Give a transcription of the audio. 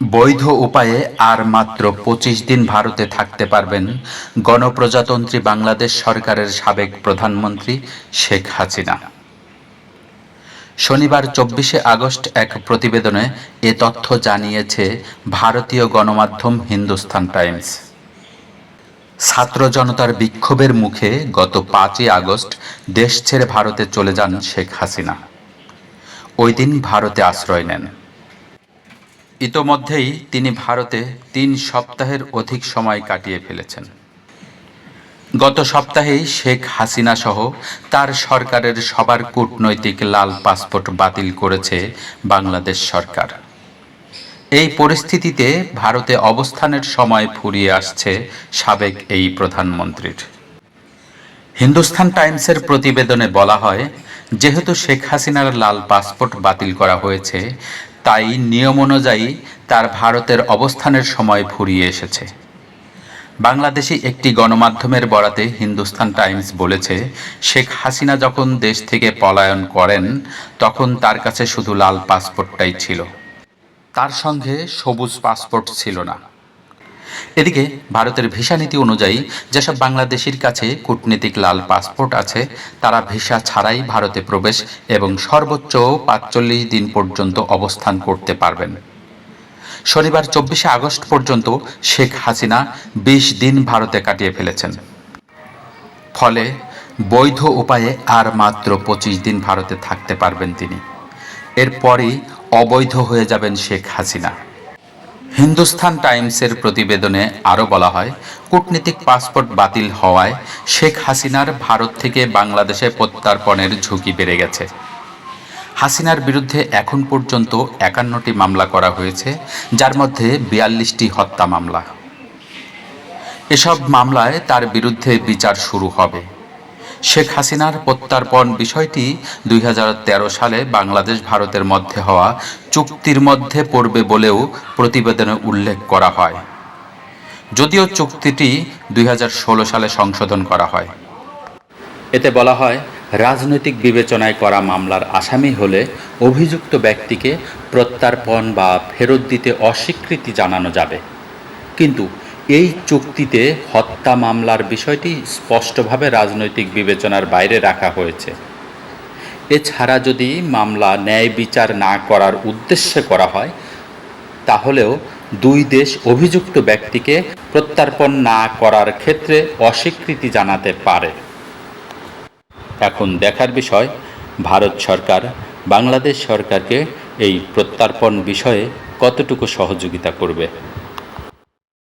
বৈধ উপায়ে আর মাত্র পঁচিশ দিন ভারতে থাকতে পারবেন গণপ্রজাতন্ত্রী বাংলাদেশ সরকারের সাবেক প্রধানমন্ত্রী শেখ হাসিনা। শনিবার চব্বিশে আগস্ট এক প্রতিবেদনে এ তথ্য জানিয়েছে ভারতীয় গণমাধ্যম হিন্দুস্তান টাইমস। ছাত্র জনতার বিক্ষোভের মুখে গত পাঁচই আগস্ট দেশ ছেড়ে ভারতে চলে যান শেখ হাসিনা। ওই দিন ভারতে আশ্রয় নেন। ইতোমধ্যেই তিনি ভারতে তিন সপ্তাহের অধিক সময় কাটিয়ে ফেলেছেন। গত সপ্তাহেই শেখ হাসিনা সহ তার সরকারের সবার কূটনৈতিক লাল পাসপোর্ট বাতিল করেছে বাংলাদেশ সরকার। এই পরিস্থিতিতে ভারতে অবস্থানের সময় ফুরিয়ে আসছে সাবেক এই প্রধানমন্ত্রীর। হিন্দুস্তান টাইমসের প্রতিবেদনে বলা হয়, যেহেতু শেখ হাসিনার লাল পাসপোর্ট বাতিল করা হয়েছে তাই নিয়ম অনুযায়ী তার ভারতের অবস্থানের সময় ফুরিয়ে এসেছে। বাংলাদেশি একটি গণমাধ্যমের বরাতে হিন্দুস্তান টাইমস বলেছে, শেখ হাসিনা যখন দেশ থেকে পলায়ন করেন, তখন তার কাছে শুধু লাল পাসপোর্টটাই ছিল। তার সঙ্গে সবুজ পাসপোর্ট ছিল না। এদিকে ভারতের ভিসা নীতি অনুযায়ী যেসব বাংলাদেশির কাছে কূটনীতিক লাল পাসপোর্ট আছে, তারা ভিসা ছাড়াই ভারতে প্রবেশ এবং সর্বোচ্চ পাঁচচল্লিশ দিন পর্যন্ত অবস্থান করতে পারবেন। শনিবার চব্বিশে আগস্ট পর্যন্ত শেখ হাসিনা বিশ দিন ভারতে কাটিয়ে ফেলেছেন। ফলে বৈধ উপায়ে আর মাত্র পঁচিশ দিন ভারতে থাকতে পারবেন তিনি। এরপরই অবৈধ হয়ে যাবেন শেখ হাসিনা। হিন্দুস্তান টাইমসের প্রতিবেদনে আরও বলা হয়, কূটনীতিক পাসপোর্ট বাতিল হওয়ায় শেখ হাসিনার ভারত থেকে বাংলাদেশে প্রত্যার্পণের ঝুঁকি বেড়ে গেছে। হাসিনার বিরুদ্ধে এখন পর্যন্ত একান্নটি মামলা করা হয়েছে, যার মধ্যে বিয়াল্লিশটি হত্যা মামলা। এসব মামলায় তার বিরুদ্ধে বিচার শুরু হবে। শেখ হাসিনার প্রত্যার্পণ বিষয়টি দুই হাজার তেরো সালে বাংলাদেশ ভারতের মধ্যে হওয়া চুক্তির মধ্যে পড়বে বলেও প্রতিবেদনে উল্লেখ করা হয়। যদিও চুক্তিটি দুই হাজার ষোলো সালে সংশোধন করা হয়। এতে বলা হয়, রাজনৈতিক বিবেচনায় করা মামলার আসামি হলে অভিযুক্ত ব্যক্তিকে প্রত্যার্পণ বা ফেরত দিতে অস্বীকৃতি জানানো যাবে। কিন্তু এই চুক্তিতে হত্যা মামলার বিষয়টি স্পষ্টভাবে রাজনৈতিক বিবেচনার বাইরে রাখা হয়েছে। এছাড়া যদি মামলা ন্যায় বিচার না করার উদ্দেশ্যে করা হয়, তাহলেও দুই দেশ অভিযুক্ত ব্যক্তিকে প্রত্যার্পণ না করার ক্ষেত্রে অস্বীকৃতি জানাতে পারে। এখন দেখার বিষয়, ভারত সরকার বাংলাদেশ সরকারকে এই প্রত্যার্পণ বিষয়ে কতটুকু সহযোগিতা করবে?